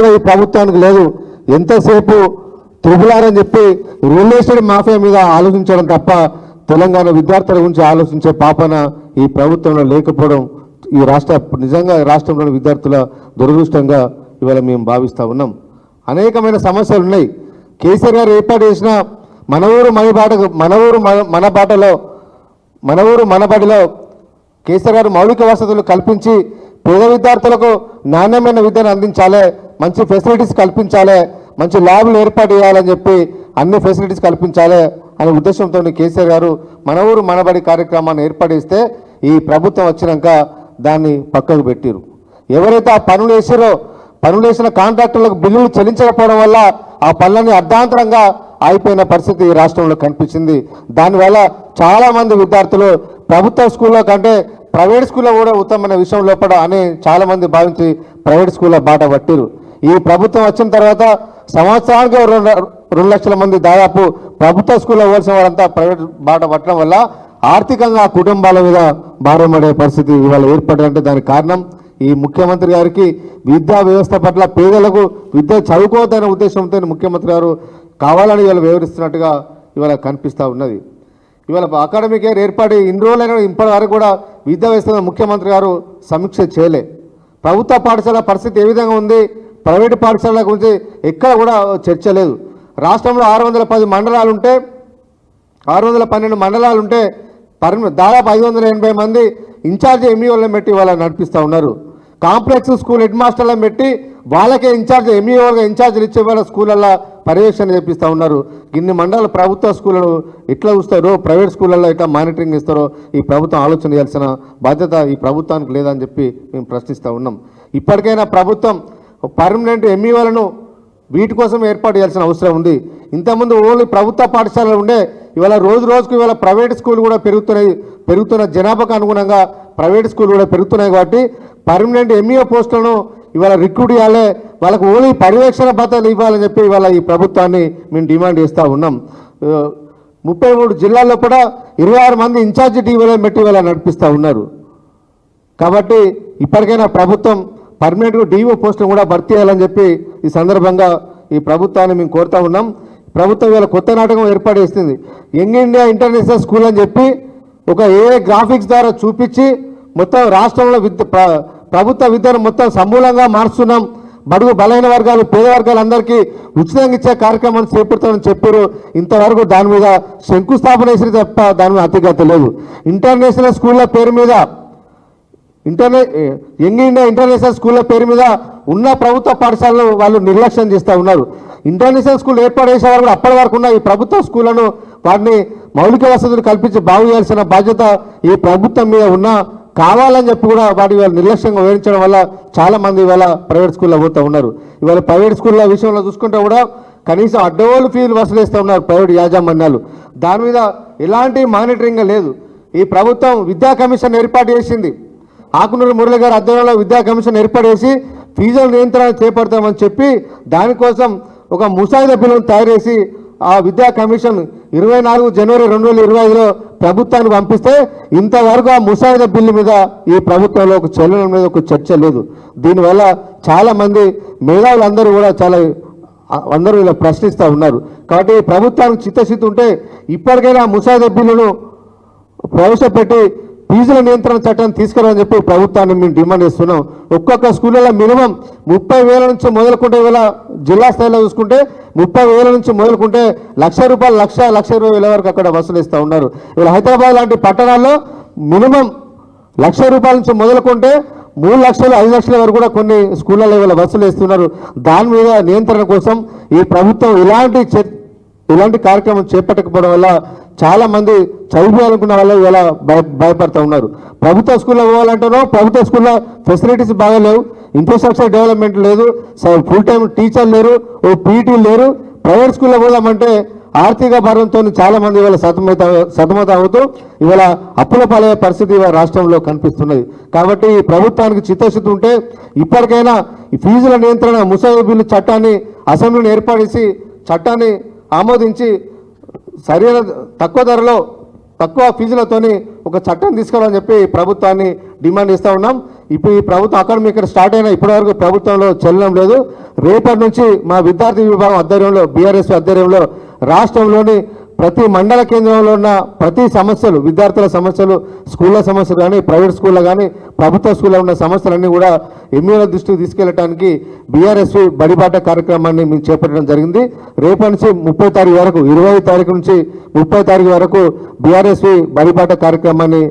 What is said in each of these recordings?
కూడా ఈ ప్రభుత్వానికి లేదు. ఎంతసేపు త్రిపులారని చెప్పి రియల్ మాఫియా మీద ఆలోచించడం తప్ప తెలంగాణ విద్యార్థుల గురించి ఆలోచించే పాపన ఈ ప్రభుత్వంలో లేకపోవడం ఈ రాష్ట్ర నిజంగా రాష్ట్రంలోని విద్యార్థుల దురదృష్టంగా ఇవాళ మేము భావిస్తూ ఉన్నాం. అనేకమైన సమస్యలు ఉన్నాయి. కేసీఆర్ గారు ఏర్పాటు చేసిన మన ఊరు మన బాట మన ఊరు మన- మన బాటలో మన ఊరు మన బడిలో కేసీఆర్ గారు మౌలిక వసతులు కల్పించి పేద విద్యార్థులకు నాణ్యమైన విద్యను అందించాలి మంచి ఫెసిలిటీస్ కల్పించాలి మంచి ల్యాబ్లు ఏర్పాటు చేయాలని చెప్పి అన్ని ఫెసిలిటీస్ కల్పించాలి అనే ఉద్దేశంతో కేసీఆర్ గారు మన ఊరు మనబడి కార్యక్రమాన్ని ఏర్పాటు చేస్తే ఈ ప్రభుత్వం వచ్చినాక దాన్ని పక్కకు పెట్టిరు. ఎవరైతే ఆ పనులు వేసారో పనులు వేసిన కాంట్రాక్టర్లకు బిల్లులు చెల్లించకపోవడం వల్ల ఆ పనులన్నీ అర్ధాంతరంగా అయిపోయిన పరిస్థితి ఈ రాష్ట్రంలో కనిపించింది. దానివల్ల చాలామంది విద్యార్థులు ప్రభుత్వ స్కూల్లో కంటే ప్రైవేట్ స్కూల్లో కూడా ఉత్తమమైన విషయం లోపల అని చాలామంది భావించి ప్రైవేట్ స్కూల్లో బాట పట్టిరు. ఈ ప్రభుత్వం వచ్చిన తర్వాత సంవత్సరానికి రెండు రెండు లక్షల మంది దాదాపు ప్రభుత్వ స్కూల్లో పోల్సిన వారంతా ప్రైవేట్ బాట పట్టడం వల్ల ఆర్థికంగా కుటుంబాల మీద భారం పడే పరిస్థితి ఇవాళ ఏర్పడాలంటే దానికి కారణం ఈ ముఖ్యమంత్రి గారికి విద్యా వ్యవస్థ పట్ల పేదలకు విద్య చదువుకోవద్దనే ఉద్దేశంతో ముఖ్యమంత్రి గారు కావాలని ఇవాళ వివరిస్తున్నట్టుగా ఇవాళ కనిపిస్తూ ఉన్నది. ఇవాళ అకాడమిక్ ఇయర్ ఏర్పడి ఇన్ని రోజులైన ఇప్పటి వరకు కూడా విద్యా వ్యవస్థ ముఖ్యమంత్రి గారు సమీక్ష చేయలే. ప్రభుత్వ పాఠశాల పరిస్థితి ఏ విధంగా ఉంది? ప్రైవేటు పాఠశాలల గురించి ఎక్కడ కూడా చర్చ లేదు. రాష్ట్రంలో ఆరు వందల పది మండలాలు ఉంటే ఆరు వందల పన్నెండు మండలాలు ఉంటే పరి దాదాపు ఐదు వందల ఎనభై మంది ఇన్ఛార్జ్ ఎంఈఓలను పెట్టి వాళ్ళని నడిపిస్తూ ఉన్నారు. కాంప్లెక్స్ స్కూల్ హెడ్ మాస్టర్లను పెట్టి వాళ్ళకే ఇన్ఛార్జ్ ఎంఈఓగా ఇన్ఛార్జ్లు ఇచ్చే వాళ్ళ స్కూళ్ళల్లో పర్యవేక్షణ చేపిస్తూ ఉన్నారు. ఇన్ని మండల ప్రభుత్వ స్కూళ్ళను ఎట్లా చూస్తారో ప్రైవేట్ స్కూళ్ళల్లో ఎట్లా మానిటరింగ్ ఇస్తారో ఈ ప్రభుత్వం ఆలోచన చేయాల్సిన బాధ్యత ఈ ప్రభుత్వానికి లేదని చెప్పి మేము ప్రశ్నిస్తూ ఉన్నాం. ఇప్పటికైనా ప్రభుత్వం పర్మనెంట్ ఎంఈఓలను వీటి కోసం ఏర్పాటు చేయాల్సిన అవసరం ఉంది. ఇంతకుముందు ఓన్లీ ప్రభుత్వ పాఠశాలలు ఉండే ఇవాళ రోజు రోజుకు ఇవాళ ప్రైవేట్ స్కూల్ కూడా పెరుగుతున్నాయి పెరుగుతున్న జనాభాకు అనుగుణంగా ప్రైవేట్ స్కూల్ కూడా పెరుగుతున్నాయి కాబట్టి పర్మనెంట్ ఎంఈఓ పోస్టులను ఇవాళ రిక్రూట్ చేయాలి. వాళ్ళకు ఓన్లీ పర్యవేక్షణ భద్రతలు ఇవ్వాలని చెప్పి ఇవాళ ఈ ప్రభుత్వాన్ని మేము డిమాండ్ చేస్తూ ఉన్నాం. ముప్పై మూడు జిల్లాల్లో కూడా ఇరవై ఆరు మంది ఇన్ఛార్జ్ టీవీలో పెట్టి ఇవాళ నడిపిస్తూ ఉన్నారు. కాబట్టి ఇప్పటికైనా ప్రభుత్వం పర్మనెంట్గా డీఓ పోస్టులు కూడా భర్తీ చేయాలని చెప్పి ఈ సందర్భంగా ఈ ప్రభుత్వాన్ని మేము కోరుతా ఉన్నాం. ప్రభుత్వం ఇవాళ కొత్త నాటకం ఏర్పాటు చేస్తుంది యంగ్ ఇండియా ఇంటర్నేషనల్ స్కూల్ అని చెప్పి ఒక ఏ గ్రాఫిక్స్ ద్వారా చూపించి మొత్తం రాష్ట్రంలో విద్య ప్రభుత్వ విద్యను మొత్తం సమూలంగా మారుస్తున్నాం బడుగు బలైన వర్గాలు పేద వర్గాలందరికీ ఉచితంగా ఇచ్చే కార్యక్రమాన్ని చేపడతామని చెప్పారు. ఇంతవరకు దాని మీద శంకుస్థాపన చేసిన తప్ప దాని మీద అతిగత లేదు ఇంటర్నేషనల్ స్కూళ్ళ పేరు మీద ఇంటర్నే యంగ్ ఇండియా ఇంటర్నేషనల్ స్కూళ్ళ పేరు మీద ఉన్న ప్రభుత్వ పాఠశాలను వాళ్ళు నిర్లక్ష్యం చేస్తూ ఉన్నారు. ఇంటర్నేషనల్ స్కూల్ ఏర్పాటు చేసే వారు కూడా అప్పటి వరకు ఉన్న ఈ ప్రభుత్వ స్కూళ్ళను వాటిని మౌలిక వసతులు కల్పించి బాగు చేయాల్సిన బాధ్యత ఈ ప్రభుత్వం మీద ఉన్న. కావాలని చెప్పి కూడా వాటి ఇవాళ నిర్లక్ష్యంగా వివరించడం వల్ల చాలా మంది ఇవాళ ప్రైవేట్ స్కూల్లో పోతూ ఉన్నారు. ఇవాళ ప్రైవేట్ స్కూళ్ళ విషయంలో చూసుకుంటే కూడా కనీసం అడ్డగోలు ఫీజులు వసూలేస్తూ ఉన్నారు ప్రైవేట్ యాజమాన్యాలు. దాని మీద ఎలాంటి మానిటరింగ్ లేదు. ఈ ప్రభుత్వం విద్యా కమిషన్ ఏర్పాటు చేసింది. ఆకునూరు మురళి గారి ఆధ్వర్యంలో విద్యా కమిషన్ ఏర్పడేసి ఫీజుల నియంత్రణ చేపడతామని చెప్పి దానికోసం ఒక ముసాయిదా బిల్లును తయారు చేసి ఆ విద్యా కమిషన్ ఇరవై నాలుగు జనవరి రెండు వేల ఇరవై ఐదులో ప్రభుత్వానికి పంపిస్తే ఇంతవరకు ఆ ముసాయిదా బిల్లు మీద ఈ ప్రభుత్వంలో ఒక చలనం మీద ఒక చర్చ లేదు. దీనివల్ల చాలామంది మేధావులందరూ కూడా చాలా అందరూ ఇలా ప్రశ్నిస్తూ ఉన్నారు. కాబట్టి ప్రభుత్వానికి చిత్తశుద్ధి ఉంటే ఇప్పటికైనా ఆ ముసాయిదా బిల్లును ప్రవేశపెట్టి ఫీజుల నియంత్రణ చట్టం తీసుకురావని చెప్పి ప్రభుత్వాన్ని మేము డిమాండ్ చేస్తున్నాం. ఒక్కొక్క స్కూళ్ళలో మినిమం ముప్పై వేల నుంచి మొదలుకుంటే ఇవాళ జిల్లా స్థాయిలో చూసుకుంటే ముప్పై వేల నుంచి మొదలుకుంటే లక్ష రూపాయలు లక్ష లక్ష ఇరవై వేల వరకు అక్కడ వసూలిస్తూ ఉన్నారు. ఇలా హైదరాబాద్ లాంటి పట్టణాల్లో మినిమం లక్ష రూపాయల నుంచి మొదలుకుంటే మూడు లక్షలు ఐదు లక్షల వరకు కూడా కొన్ని స్కూళ్ళలో ఇవాళ వసూలు వేస్తున్నారు దాని మీద నియంత్రణ కోసం ఈ ప్రభుత్వం ఇలాంటి ఇలాంటి కార్యక్రమం చేపట్టకపోవడం వల్ల చాలా మంది చదువుకోవాలనుకున్న వాళ్ళు ఇలా భయ భయపడుతూ ఉన్నారు. ప్రభుత్వ స్కూల్లో పోవాలంటేనో ప్రభుత్వ స్కూల్లో ఫెసిలిటీస్ బాగా లేవు ఇన్ఫ్రాస్ట్రక్చర్ డెవలప్మెంట్ లేదు ఫుల్ టైం టీచర్ లేరు ఓ పీటీ లేరు ప్రైవేట్ స్కూల్లో పోదామంటే ఆర్థిక భారంతో చాలా మంది ఇవాళ సతమత సతమత అవుతూ ఇవాళ అప్పుల పాలయ్యే పరిస్థితి రాష్ట్రంలో కనిపిస్తున్నది. కాబట్టి ప్రభుత్వానికి చిత్తశుద్ధి ఉంటే ఇప్పటికైనా ఈ ఫీజుల నియంత్రణ ముసాయి బిల్లు చట్టాన్ని అసెంబ్లీని ఏర్పాటు చేసి చట్టాన్ని ఆమోదించి సరైన తక్కువ ధరలో తక్కువ ఫీజులతోని ఒక చట్టం తీసుకోవాలని చెప్పి ప్రభుత్వాన్ని డిమాండ్ ఇస్తూ ఉన్నాం. ఇప్పుడు ఈ ప్రభుత్వం అకాడమీ ఇక్కడ స్టార్ట్ అయిన ఇప్పటివరకు ప్రభుత్వంలో చెల్లడం లేదు. రేపటి నుంచి మా విద్యార్థి విభాగం ఆధ్వర్యంలో బీఆర్ఎస్ ఆధ్వర్యంలో రాష్ట్రంలోని ప్రతి మండల కేంద్రంలో ఉన్న ప్రతి సమస్యలు విద్యార్థుల సమస్యలు స్కూళ్ళ సమస్యలు కానీ ప్రైవేట్ స్కూళ్ళ కానీ ప్రభుత్వ స్కూల్లో ఉన్న సమస్యలన్నీ కూడా ఎమ్మెల్యేల దృష్టికి తీసుకెళ్ళడానికి బీఆర్ఎస్ బడిబాట కార్యక్రమాన్ని మేము చేపట్టడం జరిగింది. రేపటి నుంచి ముప్పై తారీఖు వరకు ఇరవై తారీఖు నుంచి ముప్పై తారీఖు వరకు బీఆర్ఎస్ బడిబాట కార్యక్రమాన్ని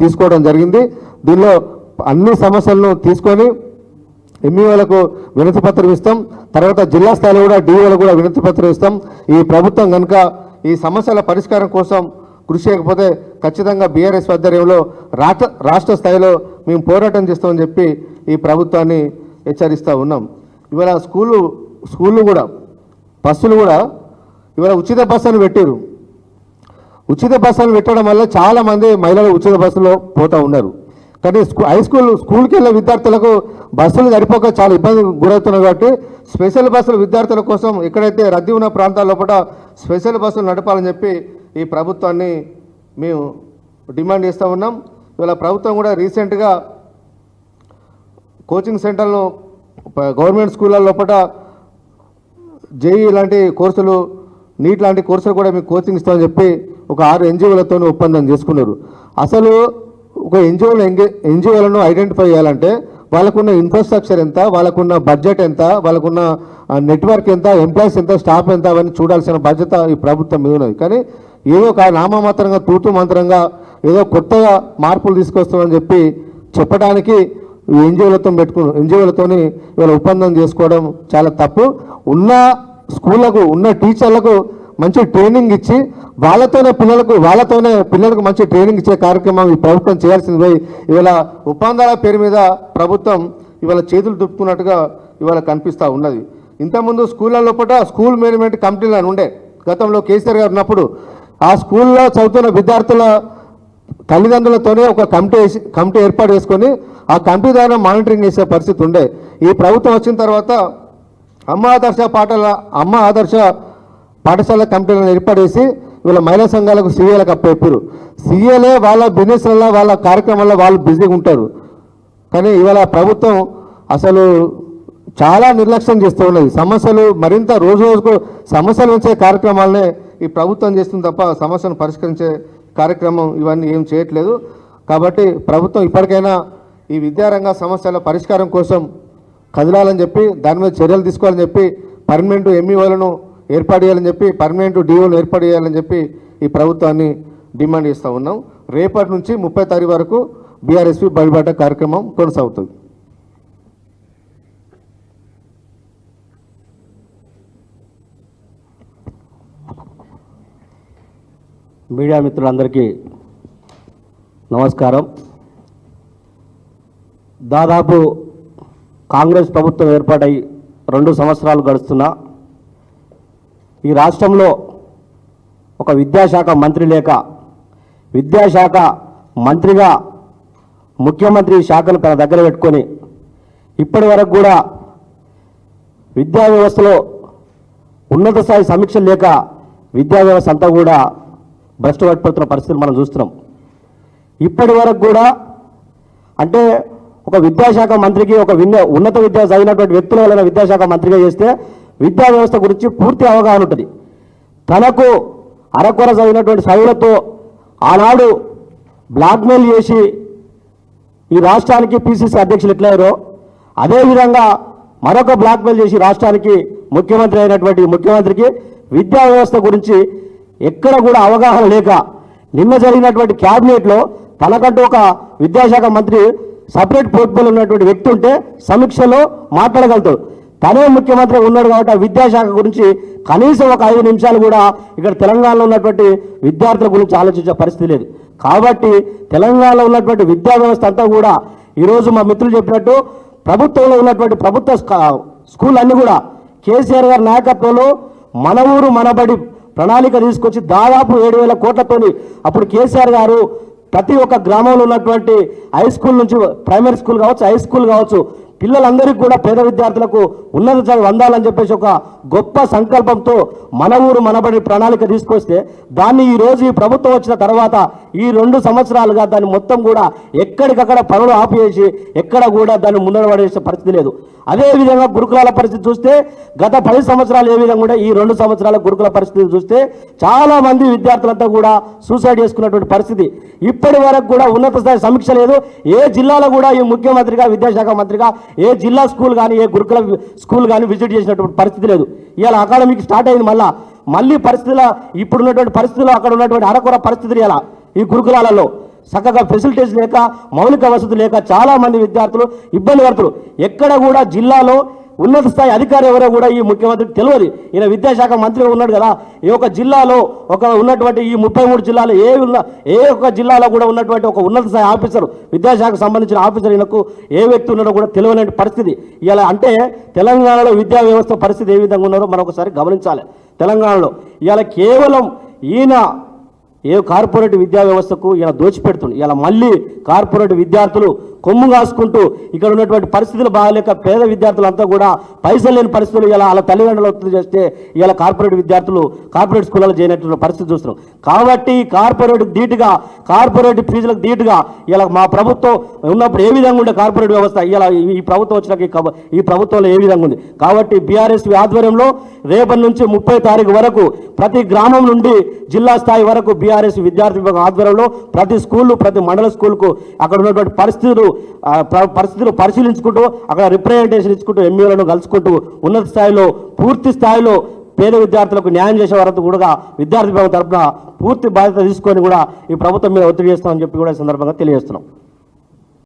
తీసుకోవడం జరిగింది. దీనిలో అన్ని సమస్యలను తీసుకొని ఎంఈఓలకు వినతి పత్రం ఇస్తాం. తర్వాత జిల్లా స్థాయిలో కూడా డిఓలకు కూడా వినతి పత్రం ఇస్తాం. ఈ ప్రభుత్వం కనుక ఈ సమస్యల పరిష్కారం కోసం కృషి చేయకపోతే ఖచ్చితంగా బీఆర్ఎస్ ఆధ్వర్యంలో రాష్ట్ర రాష్ట్ర స్థాయిలో మేము పోరాటం చేస్తామని చెప్పి ఈ ప్రభుత్వాన్ని హెచ్చరిస్తూ ఉన్నాం. ఇవాళ స్కూళ్ళు స్కూళ్ళు కూడా బస్సులు కూడా ఇవాళ ఉచిత బస్సును పెట్టారు ఉచిత బస్సులు పెట్టడం వల్ల చాలా మంది మహిళలు ఉచిత బస్సులో పోతూ ఉన్నారు. కానీ స్కూ హై స్కూల్ స్కూల్కి వెళ్ళే విద్యార్థులకు బస్సులు సరిపోక చాలా ఇబ్బంది గురవుతున్నాయి కాబట్టి స్పెషల్ బస్సులు విద్యార్థుల కోసం ఎక్కడైతే రద్దీ ఉన్న ప్రాంతాల లోపల స్పెషల్ బస్సులు నడపాలని చెప్పి ఈ ప్రభుత్వాన్ని మేము డిమాండ్ చేస్తూ ఉన్నాం. ఇవాళ ప్రభుత్వం కూడా రీసెంట్గా కోచింగ్ సెంటర్లు గవర్నమెంట్ స్కూళ్ళ లోపల జేఈ లాంటి కోర్సులు నీట్ లాంటి కోర్సులు కూడా మీకు కోచింగ్ ఇస్తామని చెప్పి ఒక ఆరు ఎన్జిఓలతో ఒప్పందం చేసుకున్నారు. అసలు ఒక ఎన్జిఓలు ఎంగే ఎన్జిఓలను ఐడెంటిఫై చేయాలంటే వాళ్ళకున్న ఇన్ఫ్రాస్ట్రక్చర్ ఎంత వాళ్ళకున్న బడ్జెట్ ఎంత వాళ్ళకున్న నెట్వర్క్ ఎంత ఎంప్లాయీస్ ఎంత స్టాఫ్ ఎంత అవన్నీ చూడాల్సిన బాధ్యత ఈ ప్రభుత్వం మీద ఉన్నది. కానీ ఏదో ఒక నామమాత్రంగా తూతు మంత్రంగా ఏదో కొత్తగా మార్పులు తీసుకొస్తామని చెప్పి చెప్పడానికి ఎన్జిఓలతో పెట్టుకుని ఎన్జిఓలతోని ఇవాళ ఒప్పందం చేసుకోవడం చాలా తప్పు. ఉన్న స్కూళ్ళకు ఉన్న టీచర్లకు మంచి ట్రైనింగ్ ఇచ్చి వాళ్ళతోనే పిల్లలకు వాళ్ళతోనే పిల్లలకు మంచి ట్రైనింగ్ ఇచ్చే కార్యక్రమం ఈ ప్రభుత్వం చేయాల్సింది పోయి ఇవాళ ఒప్పందాల పేరు మీద ప్రభుత్వం ఇవాళ చేతులు దుప్పుకున్నట్టుగా ఇవాళ కనిపిస్తూ ఉన్నది. ఇంతకుముందు స్కూళ్ళ లోపల స్కూల్ మేనేజ్మెంట్ కమిటీలు అని ఉండే. గతంలో కేసీఆర్ గారు ఉన్నప్పుడు ఆ స్కూల్లో చదువుతున్న విద్యార్థుల తల్లిదండ్రులతోనే ఒక కమిటీ వేసి కమిటీ ఏర్పాటు చేసుకొని ఆ కమిటీ ద్వారా మానిటరింగ్ చేసే పరిస్థితి ఉండే. ఈ ప్రభుత్వం వచ్చిన తర్వాత అమ్మ ఆదర్శ పాఠశాల అమ్మ ఆదర్శ పాఠశాల కమిటీలను ఏర్పాటు చేసి వీళ్ళ మహిళా సంఘాలకు సీఏలకు అప్పచెప్పారు. సీఏలే వాళ్ళ బిజినెస్లలో వాళ్ళ కార్యక్రమాల్లో వాళ్ళు బిజీగా ఉంటారు. కానీ ఇవాళ ప్రభుత్వం అసలు చాలా నిర్లక్ష్యం చేస్తూ ఉన్నది. సమస్యలు మరింత రోజు రోజుకు సమస్యలు ఉంచే కార్యక్రమాలనే ఈ ప్రభుత్వం చేస్తుంది తప్ప సమస్యను పరిష్కరించే కార్యక్రమం ఇవన్నీ ఏం చేయట్లేదు. కాబట్టి ప్రభుత్వం ఇప్పటికైనా ఈ విద్యారంగ సమస్యల పరిష్కారం కోసం కదలాలని చెప్పి దాని మీద చర్యలు తీసుకోవాలని చెప్పి పర్మనెంట్ ఎంఈఓలను ఏర్పాటు చేయాలని చెప్పి పర్మనెంట్ డిఓలను ఏర్పాటు చేయాలని చెప్పి ఈ ప్రభుత్వాన్ని డిమాండ్ చేస్తూ ఉన్నాం. రేపటి నుంచి ముప్పై తారీఖు వరకు బీఆర్ఎస్పీ బయలుబాట కార్యక్రమం కొనసాగుతుంది. మీడియా మిత్రులందరికీ నమస్కారం. దాదాపు కాంగ్రెస్ ప్రభుత్వం ఏర్పాటై రెండు సంవత్సరాలు గడుస్తున్నా ఈ రాష్ట్రంలో ఒక విద్యాశాఖ మంత్రి లేక విద్యాశాఖ మంత్రిగా ముఖ్యమంత్రి శాఖను తన దగ్గర పెట్టుకొని ఇప్పటి వరకు కూడా విద్యా వ్యవస్థలో ఉన్నత స్థాయి సమీక్ష లేక విద్యా వ్యవస్థ అంతా కూడా భ్రష్టు పడిపోతున్న పరిస్థితి మనం చూస్తున్నాం. ఇప్పటి వరకు కూడా అంటే ఒక విద్యాశాఖ మంత్రికి ఒక విన్న ఉన్నత విద్య చదివినటువంటి వ్యక్తుల వలన విద్యాశాఖ మంత్రిగా చేస్తే విద్యా వ్యవస్థ గురించి పూర్తి అవగాహన ఉంటుంది. తనకు అరకొర చదివినటువంటి చదువులతో ఆనాడు బ్లాక్మెయిల్ చేసి ఈ రాష్ట్రానికి పిసిసి అధ్యక్షులు ఎట్లయ్యారో అదేవిధంగా మరొక బ్లాక్మెయిల్ చేసి రాష్ట్రానికి ముఖ్యమంత్రి అయినటువంటి ముఖ్యమంత్రికి విద్యా వ్యవస్థ గురించి ఎక్కడ కూడా అవగాహన లేక నిన్న జరిగినటువంటి క్యాబినెట్లో తనకంటూ ఒక విద్యాశాఖ మంత్రి సపరేట్ పోర్ట్ఫోలియో ఉన్నటువంటి వ్యక్తి ఉంటే సమీక్షలో మాట్లాడగలుగుతాడు. తనే ముఖ్యమంత్రి ఉన్నాడు కాబట్టి ఆ విద్యాశాఖ గురించి కనీసం ఒక ఐదు నిమిషాలు కూడా ఇక్కడ తెలంగాణలో ఉన్నటువంటి విద్యార్థుల గురించి ఆలోచించే పరిస్థితి లేదు. కాబట్టి తెలంగాణలో ఉన్నటువంటి విద్యా వ్యవస్థ అంతా కూడా ఈరోజు మా మిత్రులు చెప్పినట్టు ప్రభుత్వంలో ఉన్నటువంటి ప్రభుత్వ స్కూల్ అన్ని కూడా కేసీఆర్ గారి నాయకత్వంలో మన ఊరు మనబడి ప్రణాళిక తీసుకొచ్చి దాదాపు ఏడు వేల కోట్లతోని అప్పుడు కేసీఆర్ గారు ప్రతి ఒక్క గ్రామంలో ఉన్నటువంటి హై స్కూల్ నుంచి ప్రైమరీ స్కూల్ కావచ్చు హై స్కూల్ కావచ్చు పిల్లలందరికీ కూడా పేద విద్యార్థులకు ఉన్నత చదువు అందాలని చెప్పేసి ఒక గొప్ప సంకల్పంతో మన ఊరు మనబడి ప్రణాళిక తీసుకొస్తే దాన్ని ఈ రోజు ఈ ప్రభుత్వం వచ్చిన తర్వాత ఈ రెండు సంవత్సరాలుగా దాన్ని మొత్తం కూడా ఎక్కడికక్కడ పనులు ఆపివేసి ఎక్కడ కూడా దాన్ని ముందర పడేసే పరిస్థితి లేదు. అదేవిధంగా గురుకులాల పరిస్థితి చూస్తే గత పది సంవత్సరాలు ఏ విధంగా కూడా ఈ రెండు సంవత్సరాల గురుకుల పరిస్థితి చూస్తే చాలా మంది విద్యార్థులంతా కూడా సూసైడ్ చేసుకున్నటువంటి పరిస్థితి. ఇప్పటి వరకు కూడా ఉన్నత స్థాయి సమీక్ష లేదు. ఏ జిల్లాలో కూడా ఈ ముఖ్యమంత్రిగా విద్యాశాఖ మంత్రిగా ఏ జిల్లా స్కూల్ కానీ ఏ గురుకుల స్కూల్ కానీ విజిట్ చేసినటువంటి పరిస్థితి లేదు. ఇవాళ అకాడమిక్ స్టార్ట్ అయింది మళ్ళా. మళ్ళీ పరిస్థితుల ఇప్పుడున్నటువంటి పరిస్థితుల్లో అక్కడ ఉన్నటువంటి అరకొర పరిస్థితులు ఇలా ఈ గురుకులాలలో చక్కగా ఫెసిలిటీస్ లేక మౌలిక వసతులు లేక చాలామంది విద్యార్థులు ఇబ్బంది పడుతున్నారు. ఎక్కడ కూడా జిల్లాలో ఉన్నత స్థాయి అధికారి ఎవరో కూడా ఈ ముఖ్యమంత్రికి తెలియదు. ఈయన విద్యాశాఖ మంత్రిగా ఉన్నాడు కదా. ఈ ఒక జిల్లాలో ఒక ఉన్నటువంటి ఈ ముప్పై మూడు జిల్లాలో ఏ ఉన్న ఏ ఒక్క జిల్లాలో కూడా ఉన్నటువంటి ఒక ఉన్నత స్థాయి ఆఫీసర్ విద్యాశాఖకు సంబంధించిన ఆఫీసర్ ఈయనకు ఏ వ్యక్తి ఉన్నాడో కూడా తెలియని పరిస్థితి. ఇలా అంటే తెలంగాణలో విద్యా వ్యవస్థ పరిస్థితి ఏ విధంగా ఉన్నారో మనం ఒకసారి గమనించాలి. తెలంగాణలో ఇవాళ కేవలం ఈయన ఏ కార్పొరేట్ విద్యా వ్యవస్థకు ఇలా దోచిపెడుతుంది ఇలా మళ్ళీ కార్పొరేట్ విద్యార్థులు కొమ్ము కాసుకుంటూ ఇక్కడ ఉన్నటువంటి పరిస్థితులు బాగాలేక పేద విద్యార్థులంతా కూడా పైసలు లేని పరిస్థితులు ఇలా వాళ్ళ తల్లిదండ్రులు ఒత్తిడి చేస్తే ఇలా కార్పొరేట్ విద్యార్థులు కార్పొరేట్ స్కూళ్ళలో చేయనటువంటి పరిస్థితి చూస్తున్నాం. కాబట్టి కార్పొరేట్ ధీటుగా కార్పొరేట్ ఫీజులకు ధీటుగా ఇలా మా ప్రభుత్వం ఉన్నప్పుడు ఏ విధంగా ఉండే కార్పొరేట్ వ్యవస్థ? ఇలా ఈ ప్రభుత్వం వచ్చినాక ఈ ప్రభుత్వంలో ఏ విధంగా ఉంది? కాబట్టి బీఆర్ఎస్ ఆధ్వర్యంలో రేపటి నుంచి ముప్పై తారీఖు వరకు ప్రతి గ్రామం నుండి జిల్లా స్థాయి వరకు బీఆర్ఎస్ విద్యార్థి విభాగం ఆధ్వర్యంలో ప్రతి స్కూళ్ళు ప్రతి మండల స్కూల్కు అక్కడ ఉన్నటువంటి పరిస్థితులు పరిస్థితులు పరిశీలించుకుంటూ అక్కడ రిప్రజెంటేషన్ ఇచ్చుకుంటూ ఎంఈలను కలుసుకుంటూ ఉన్నత స్థాయిలో పూర్తి స్థాయిలో పేద విద్యార్థులకు న్యాయం చేసే వరకు కూడా విద్యార్థి విభాగం తరపున పూర్తి బాధ్యత తీసుకొని కూడా ఈ ప్రభుత్వం మీద ఒత్తిడి చేస్తామని చెప్పి కూడా ఈ సందర్భంగా తెలియజేస్తున్నాం.